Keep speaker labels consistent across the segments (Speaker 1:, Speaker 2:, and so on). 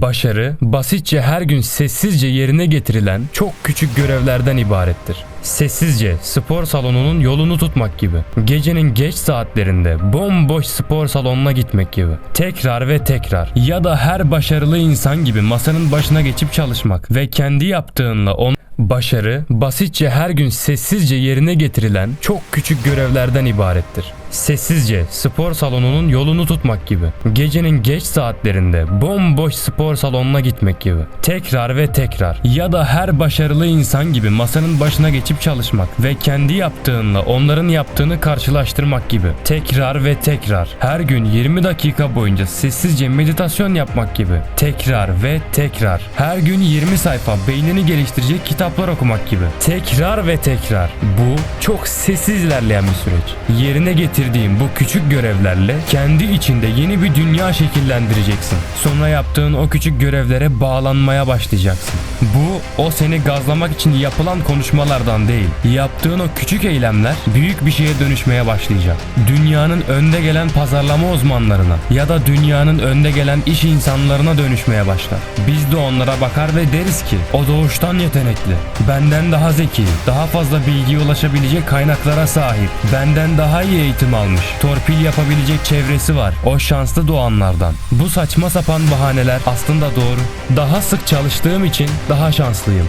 Speaker 1: Başarı, basitçe her gün sessizce yerine getirilen çok küçük görevlerden ibarettir. Sessizce spor salonunun yolunu tutmak gibi. Gecenin geç saatlerinde bomboş spor salonuna gitmek gibi. Tekrar ve tekrar. Ya da her başarılı insan gibi masanın başına geçip çalışmak ve kendi yaptığınla on Başarı, basitçe her gün sessizce yerine getirilen çok küçük görevlerden ibarettir. Sessizce spor salonunun yolunu tutmak gibi. Gecenin geç saatlerinde bomboş spor salonuna gitmek gibi. Tekrar ve tekrar. Ya da her başarılı insan gibi masanın başına geçip çalışmak ve kendi yaptığınla onların yaptığını karşılaştırmak gibi. Tekrar ve tekrar. Her gün 20 dakika boyunca sessizce meditasyon yapmak gibi. Tekrar ve tekrar. Her gün 20 sayfa beynini geliştirecek kitaplar okumak gibi. Tekrar ve tekrar. Bu çok sessiz ilerleyen bir süreç. Yerine getirdiğin bu küçük görevlerle kendi içinde yeni bir dünya şekillendireceksin. Sonra yaptığın o küçük görevlere bağlanmaya başlayacaksın. Bu o seni gazlamak için yapılan konuşmalardan değil. Yaptığın o küçük eylemler büyük bir şeye dönüşmeye başlayacak. Dünyanın önde gelen pazarlama uzmanlarına ya da dünyanın önde gelen iş insanlarına dönüşmeye başlar. Biz de onlara bakar ve deriz ki o doğuştan yetenekli. Benden daha zeki, daha fazla bilgiye ulaşabilecek kaynaklara sahip. Benden daha iyi eğitim almış. Torpil yapabilecek çevresi var. O şanslı doğanlardan. Bu saçma sapan bahaneler aslında doğru. Daha sık çalıştığım için daha şanslıyım.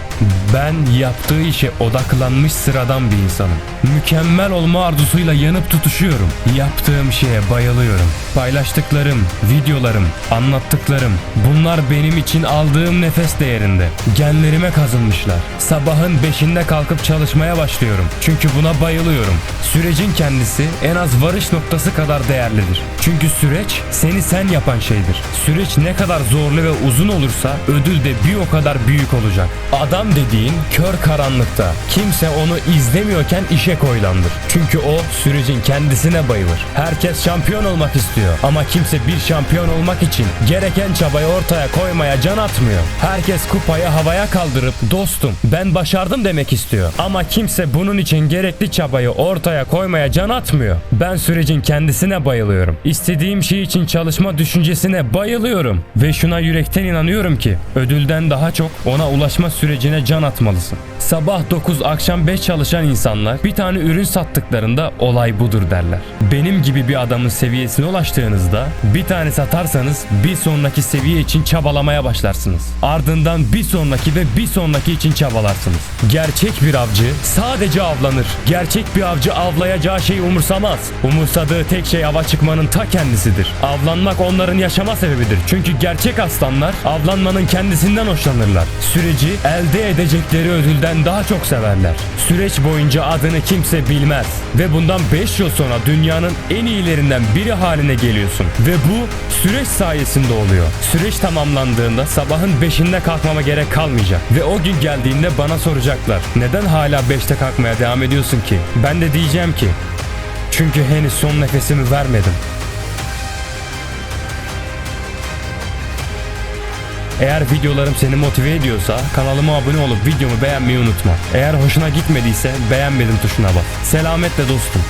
Speaker 1: Ben yaptığı işe odaklanmış sıradan bir insanım. Mükemmel olma arzusuyla yanıp tutuşuyorum. Yaptığım şeye bayılıyorum. Paylaştıklarım, videolarım, anlattıklarım bunlar benim için aldığım nefes değerinde. Genlerime kazınmışlar. Sabahın 5'inde kalkıp çalışmaya başlıyorum. Çünkü buna bayılıyorum. Sürecin kendisi en az varış noktası kadar değerlidir. Çünkü süreç seni sen yapan şeydir. Süreç ne kadar zorlu ve uzun olursa ödül de bir o kadar büyük olacak. Adam dediğin kör karanlıkta. Kimse onu izlemiyorken işe koyulandır. Çünkü o sürecin kendisine bayılır. Herkes şampiyon olmak istiyor ama kimse bir şampiyon olmak için gereken çabayı ortaya koymaya can atmıyor. Herkes kupayı havaya kaldırıp dostum ben başardım demek istiyor. Ama kimse bunun için gerekli çabayı ortaya koymaya can atmıyor. Ben sürecin kendisine bayılıyorum. İstediğim şey için çalışma düşüncesine bayılıyorum. Ve şuna yürekten inanıyorum ki ödülden daha çok ona ulaşma sürecine can atmalısın. Sabah 9 akşam 5 çalışan insanlar bir tane ürün sattıklarında olay budur derler. Benim gibi bir adamın seviyesine ulaştığınızda bir tane satarsanız bir sonraki seviye için çabalamaya başlarsınız. Ardından bir sonraki ve bir sonraki için çabalarsınız. Gerçek bir avcı sadece avlanır. Gerçek bir avcı avlayacağı şeyi umursamaz. Umursadığı tek şey ava çıkmanın ta kendisidir. Avlanmak onların yaşama sebebidir. Çünkü gerçek aslanlar avlanmanın kendisinden hoşlanırlar. Süreci elde edecekleri ödülden daha çok severler. Süreç boyunca adını kimse bilmez. Ve bundan 5 yıl sonra dünyanın en iyilerinden biri haline geliyorsun. Ve bu süreç sayesinde oluyor. Süreç tamamlandığında sabahın 5'inde kalkmama gerek kalmayacak. Ve o gün geldiğinde bana soracaklar. Neden hala 5'te kalkmaya devam ediyorsun ki? Ben de diyeceğim ki çünkü henüz son nefesimi vermedim. Eğer videolarım seni motive ediyorsa kanalıma abone olup videomu beğenmeyi unutma. Eğer hoşuna gitmediyse beğenmedim tuşuna bas. Selametle dostum.